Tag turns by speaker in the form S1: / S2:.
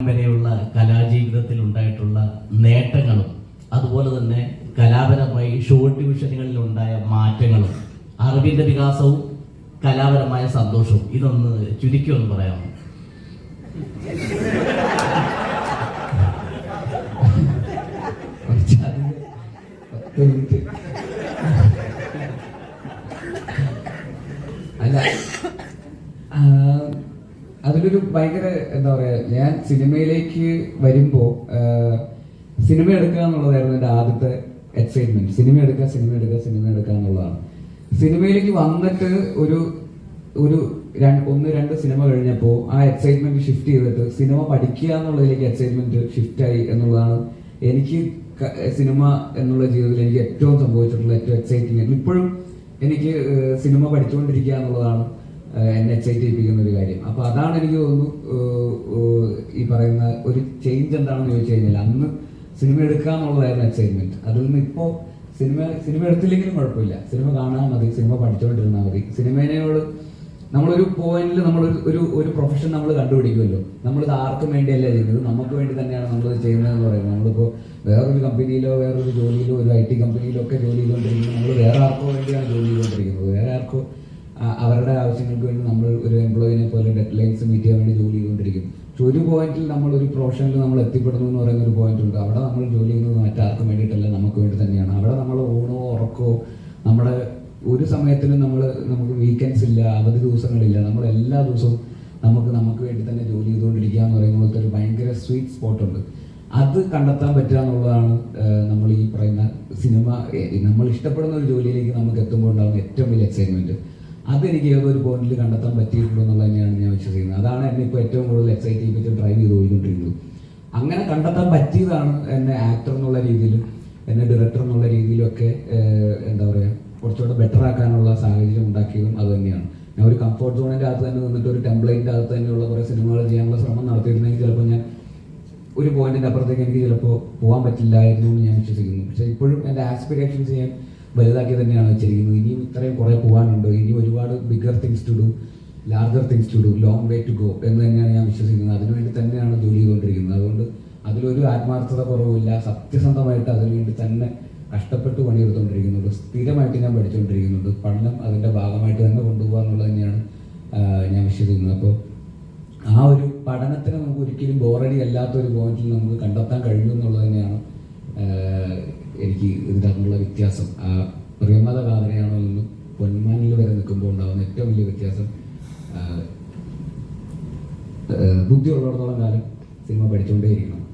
S1: വരെയുള്ള കലാജീവിതത്തിൽ ഉണ്ടായിട്ടുള്ള നേട്ടങ്ങളും അതുപോലെ തന്നെ കലാപരമായി ഷോർട്ട് ഡിവിഷനുകളിൽ ഉണ്ടായ മാറ്റങ്ങളും അറിവിന്റെ വികാസവും കലാപരമായ സന്തോഷവും ഇതൊന്ന് ചുരുക്കി ഒന്ന് പറയാമോ?
S2: അല്ല അതിലൊരു ഭയങ്കര എന്താ പറയാ ഞാൻ സിനിമയിലേക്ക് വരുമ്പോ സിനിമ എടുക്കുക എന്നുള്ളതായിരുന്നു എന്റെ ആദ്യത്തെ എക്സൈറ്റ്മെന്റ് സിനിമ എടുക്കുക സിനിമ എടുക്കുക സിനിമ എടുക്കുക എന്നുള്ളതാണ്. സിനിമയിലേക്ക് വന്നിട്ട് ഒരു ഒരു ഒന്ന് രണ്ട് സിനിമ കഴിഞ്ഞപ്പോൾ ആ എക്സൈറ്റ്മെന്റ് ഷിഫ്റ്റ് ചെയ്തിട്ട് സിനിമ പഠിക്കുക എന്നുള്ളതിലേക്ക് എക്സൈറ്റ്മെന്റ് ഷിഫ്റ്റ് ആയി എന്നുള്ളതാണ് എനിക്ക് സിനിമ എന്നുള്ള ജീവിതത്തിൽ എനിക്ക് ഏറ്റവും സംഭവിച്ചിട്ടുള്ള ഏറ്റവും എക്സൈറ്റിംഗ് ഇപ്പോഴും എനിക്ക് സിനിമ പഠിച്ചുകൊണ്ടിരിക്കുക എന്നുള്ളതാണ് എന്നെ ചെയ്യിപ്പിക്കുന്ന ഒരു കാര്യം. അപ്പൊ അതാണ് എനിക്ക് തോന്നുന്നു ഈ പറയുന്ന ഒരു ചേഞ്ച് എന്താണെന്ന് ചോദിച്ചു കഴിഞ്ഞാൽ അന്ന് സിനിമ എടുക്കുക എന്നുള്ളതായിരുന്നു എക്സൈറ്റ്മെന്റ് അതിൽ നിന്ന് ഇപ്പോ സിനിമ സിനിമ എടുത്തില്ലെങ്കിലും കുഴപ്പമില്ല. സിനിമ കാണാൻ മതി സിനിമ പഠിച്ചുകൊണ്ടിരുന്നാൽ മതി. സിനിമേനോട് നമ്മളൊരു പോയിന്റിൽ നമ്മൾ ഒരു ഒരു പ്രൊഫഷൻ നമ്മൾ കണ്ടുപിടിക്കുമല്ലോ. നമ്മളിത് ആർക്കും വേണ്ടിയല്ല ചെയ്യുന്നത്. നമുക്ക് വേണ്ടി തന്നെയാണ് നമ്മൾ ചെയ്യുന്നത് എന്ന് പറയുന്നത്. നമ്മളിപ്പോൾ വേറൊരു കമ്പനിയിലോ വേറൊരു ജോലിയിലോ ഒരു ഐ ടി കമ്പനിയിലോ ഒക്കെ ജോലി ചെയ്തുകൊണ്ടിരിക്കുന്നത് നമ്മൾ വേറെ ആർക്കോ ഒരു പോയിന്റിൽ നമ്മൾ ഒരു പ്രൊഫഷനിൽ നമ്മൾ എത്തിപ്പെടുന്നു എന്ന് പറയുന്ന ഒരു പോയിന്റ് ഉണ്ട്. അവിടെ നമ്മൾ ജോലി ചെയ്യുന്നത് മറ്റാർക്കും വേണ്ടിയിട്ടല്ല നമുക്ക് വേണ്ടി തന്നെയാണ്. അവിടെ നമ്മൾ ഊണോ ഉറക്കോ നമ്മുടെ ഒരു സമയത്തിലും നമ്മൾ നമുക്ക് വീക്കെൻഡ്സ് ഇല്ല അവധി ദിവസങ്ങളില്ല. നമ്മൾ എല്ലാ ദിവസവും നമുക്ക് നമുക്ക് വേണ്ടി തന്നെ ജോലി ചെയ്തുകൊണ്ടിരിക്കുക എന്ന് പറയുന്ന പോലത്തെ ഒരു ഭയങ്കര സ്വീറ്റ് സ്പോട്ട് ഉണ്ട്. അത് കണ്ടെത്താൻ പറ്റുക എന്നുള്ളതാണ് നമ്മൾ ഈ പറയുന്ന സിനിമ നമ്മൾ ഇഷ്ടപ്പെടുന്ന ഒരു ജോലിയിലേക്ക് നമുക്ക് എത്തുമ്പോൾ ഉണ്ടാകുന്ന ഏറ്റവും വലിയ എക്സൈറ്റ്മെന്റ് അതെനിക്ക് ഏതൊരു പോയിന്റിൽ കണ്ടെത്താൻ പറ്റിയിട്ടുള്ളൂ എന്നുള്ളത് തന്നെയാണ് ഞാൻ വിശ്വസിക്കുന്നത്. അതാണ് എന്നെ ഇപ്പോൾ ഏറ്റവും കൂടുതൽ എക്സൈറ്റ് ചെയ്യിപ്പിച്ച് ഡ്രൈവ് ചെയ്ത് പോയിക്കൊണ്ടിരിക്കുന്നത് അങ്ങനെ കണ്ടെത്താൻ പറ്റിയതാണ് എന്നെ ആക്ടർ എന്നുള്ള രീതിയിലും എന്നെ ഡയറക്ടർ എന്നുള്ള രീതിയിലൊക്കെ എന്താ പറയുക കുറച്ചുകൂടെ ബെറ്റർ ആക്കാനുള്ള സാഹചര്യം ഉണ്ടാക്കിയതും അത് തന്നെയാണ്. ഞാൻ ഒരു കംഫോർട്ട് സോണിന്റെ അകത്ത് തന്നെ നിന്നിട്ട് ഒരു ടെംപ്ലേറ്റിന്റെ അകത്ത് തന്നെയുള്ള കുറേ സിനിമകൾ ചെയ്യാനുള്ള ശ്രമം നടത്തിയിരുന്നെങ്കിൽ ചിലപ്പോൾ ഞാൻ ഒരു പോയിന്റിന്റെ അപ്പുറത്തേക്ക് എനിക്ക് ചിലപ്പോൾ പോകാൻ പറ്റില്ലായിരുന്നു എന്ന് ഞാൻ വിശ്വസിക്കുന്നു. പക്ഷേ ഇപ്പോഴും എന്റെ ആസ്പിറേഷൻസ് ഞാൻ വലുതാക്കി തന്നെയാണ് വെച്ചിരിക്കുന്നത്. ഇനിയും ഇത്രയും കുറേ bigger things to do larger things to do long way to go എന്ന് തന്നെയാണ് ഞാൻ വിശ്വസിക്കുന്നത്. അതിനുവേണ്ടി തന്നെയാണ് ജോലി ചെയ്തുകൊണ്ടിരിക്കുന്നത്. അതുകൊണ്ട് അതിലൊരു ആത്മാർത്ഥത കുറവില്ല സത്യസന്ധമായിട്ട് അതിനുവേണ്ടി തന്നെ കഷ്ടപ്പെട്ട് പണിയെടുത്തുകൊണ്ടിരിക്കുന്നുണ്ട് സ്ഥിരമായിട്ട് ഞാൻ പഠിച്ചുകൊണ്ടിരിക്കുന്നുണ്ട്. പഠനം അതിന്റെ ഭാഗമായിട്ട് തന്നെ കൊണ്ടുപോകുക എന്നുള്ളത് തന്നെയാണ് ഞാൻ വിശ്വസിക്കുന്നത്. അപ്പോൾ ആ ഒരു പഠനത്തിന് നമുക്ക് ഒരിക്കലും ബോറടി അല്ലാത്ത ഒരു പോയിന്റിൽ നമുക്ക് കണ്ടെത്താൻ കഴിഞ്ഞു എന്നുള്ളത് തന്നെയാണ് എനിക്ക് ഇതിന്റെ അകത്തുള്ള വ്യത്യാസം പ്രിയമത കാതനയാണോ എന്നും പൊന്മാനിൽ വരെ നിൽക്കുമ്പോൾ ഉണ്ടാകുന്ന ഏറ്റവും വലിയ വ്യത്യാസം ബുദ്ധി ഉള്ളിടത്തോളം കാലം സിനിമ പഠിച്ചുകൊണ്ടേയിരിക്കണം